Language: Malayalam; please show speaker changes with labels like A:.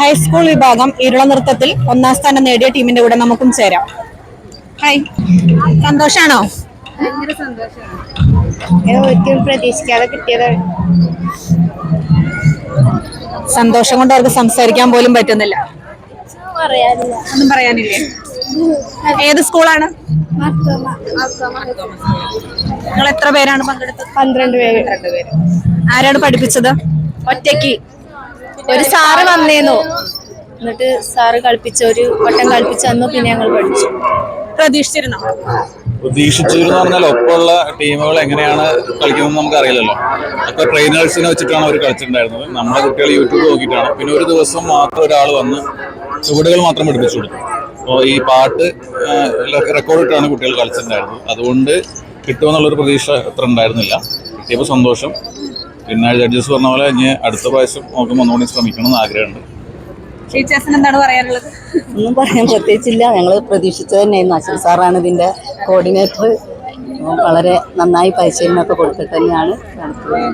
A: ഹൈസ്കൂൾ വിഭാഗം ഇരുള നൃത്തത്തിൽ ഒന്നാം സ്ഥാനം നേടിയ ടീമിന്റെ കൂടെ നമുക്കും ചേരാം. ഹായ്. സന്തോഷാണോ?
B: ഭയങ്കര സന്തോഷമാണ് ഒരിക്കലും പ്രതീക്ഷിക്കാതെ കിട്ടിയതാണ്.
A: സന്തോഷം കൊണ്ട് അവർക്ക് സംസാരിക്കാൻ പോലും പറ്റുന്നില്ല. ഒന്നും പറയാനില്ലേ? ഏത് സ്കൂളാണ്? നിങ്ങൾ എത്ര പേരാണ് പങ്കെടുത്തത്?
B: പന്ത്രണ്ട് പേര്.
A: ആരാണ് പഠിപ്പിച്ചത്?
B: ഒറ്റയ്ക്ക്. ഒരു സാറ് വന്നേന്നു. എന്നിട്ട് സാറ് കളിപ്പിച്ച ഒരു വട്ടം കളിപ്പിച്ചു തന്നു പിന്നെ ഞങ്ങൾ പഠിച്ചു.
A: പ്രതീക്ഷിച്ചിരുന്നോ?
C: പ്രതീക്ഷിച്ചിരുന്നു പറഞ്ഞാൽ ഒപ്പമുള്ള ടീമുകൾ എങ്ങനെയാണ് കളിക്കുന്നത് നമുക്ക് അറിയില്ലല്ലോ ഒക്കെ ട്രെയിനേഴ്സിനെ വെച്ചിട്ടാണ് അവർ കളിച്ചിട്ടുണ്ടായിരുന്നത്. നമ്മുടെ കുട്ടികൾ യൂട്യൂബ് നോക്കിയിട്ടാണ്. പിന്നെ ഒരു ദിവസം മാത്രം ഒരാൾ വന്ന് ചുവടുകൾ മാത്രം പഠിപ്പിച്ചു കൊടുത്തു. അപ്പോൾ ഈ പാട്ട് റെക്കോർഡിട്ടാണ് കുട്ടികൾ കളിച്ചിട്ടുണ്ടായിരുന്നത്. അതുകൊണ്ട് കിട്ടുമെന്നുള്ളൊരു പ്രതീക്ഷ അത്ര ഉണ്ടായിരുന്നില്ല. കിട്ടിയപ്പോൾ സന്തോഷം. പിന്നെ ജഡ്ജസ് പറഞ്ഞ പോലെ ഇനി അടുത്ത പ്രാവശ്യം നോക്കുമ്പോൾ ഒന്നുകൂടി ശ്രമിക്കണം എന്ന് ആഗ്രഹമുണ്ട്.
A: ടീച്ചേഴ്സിന് എന്താണ് പറയാനുള്ളത്?
D: ഒന്നും പറയാൻ പ്രത്യേകിച്ചില്ല. ഞങ്ങൾ പ്രതീക്ഷിച്ചത് തന്നെയായിരുന്നു. അശ്വിൻ സാറാണ് ഇതിന്റെ കോർഡിനേറ്റർ. വളരെ നന്നായി പരിശീലനമൊക്കെ കൊടുത്തിട്ട് തന്നെയാണ് നടത്തുന്നത്.